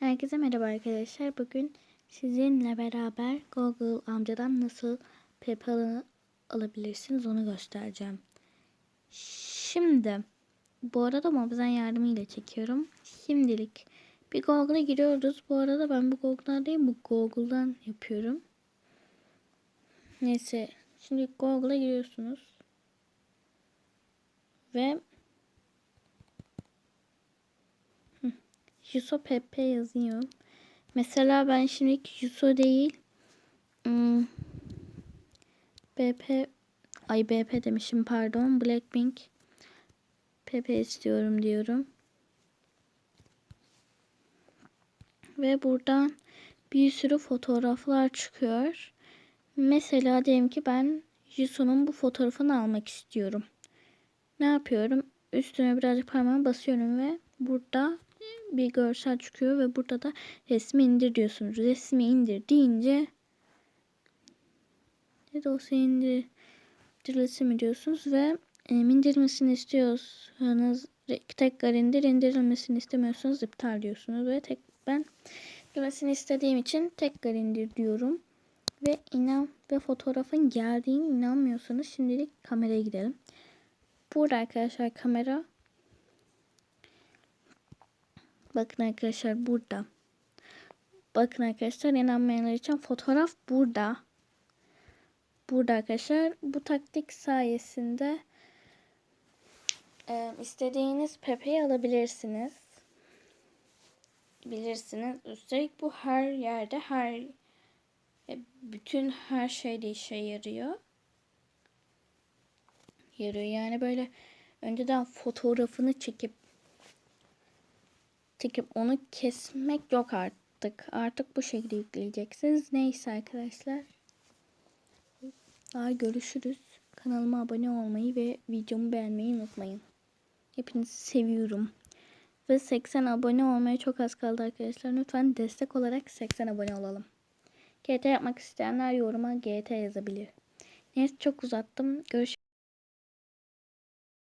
Herkese merhaba arkadaşlar. Bugün sizinle beraber Google amcadan nasıl PayPal alabilirsiniz onu göstereceğim. Şimdi bu arada Mobzen yardımıyla çekiyorum. Şimdilik bir Google'a giriyoruz. Bu arada ben bu Google'dan değil bu Google'dan yapıyorum. Neyse şimdi Google'a giriyorsunuz. Ve Yuso Pepe yazıyor. Mesela ben şimdi Yuso değil hmm, BP ay BP demişim pardon Blackpink Pepe istiyorum diyorum. Ve buradan bir sürü fotoğraflar çıkıyor. Mesela diyelim ki ben Jisoo'nun bu fotoğrafını almak istiyorum. Ne yapıyorum? Üstüne birazcık parmağımı basıyorum ve burada bir görsel çıkıyor ve burada da resmi indir diyorsunuz. Resmi indir deyince ne dosya indirilmesi mi diyorsunuz ve e, indirmesini istiyorsanız tekrar indir indirilmesini istemiyorsanız iptal diyorsunuz ve tek ben indirmesini istediğim için tekrar indir diyorum ve inan ve fotoğrafın geldiğine inanmıyorsanız şimdilik kameraya gidelim. Burada arkadaşlar kamera Bakın arkadaşlar burada. Bakın arkadaşlar inanmayanlar için fotoğraf burada. Burada arkadaşlar bu taktik sayesinde e, istediğiniz Pepe'yi alabilirsiniz. Bilirsiniz. Üstelik bu her yerde her e, bütün her şeyde işe yarıyor. Yarıyor. Yani böyle önceden fotoğrafını çekip çekip onu kesmek yok artık. Artık bu şekilde yükleyeceksiniz. Neyse arkadaşlar. Daha görüşürüz. Kanalıma abone olmayı ve videomu beğenmeyi unutmayın. Hepinizi seviyorum. Ve 80 abone olmaya çok az kaldı arkadaşlar. Lütfen destek olarak 80 abone olalım. GT yapmak isteyenler yoruma GT yazabilir. Neyse çok uzattım. Görüşürüz.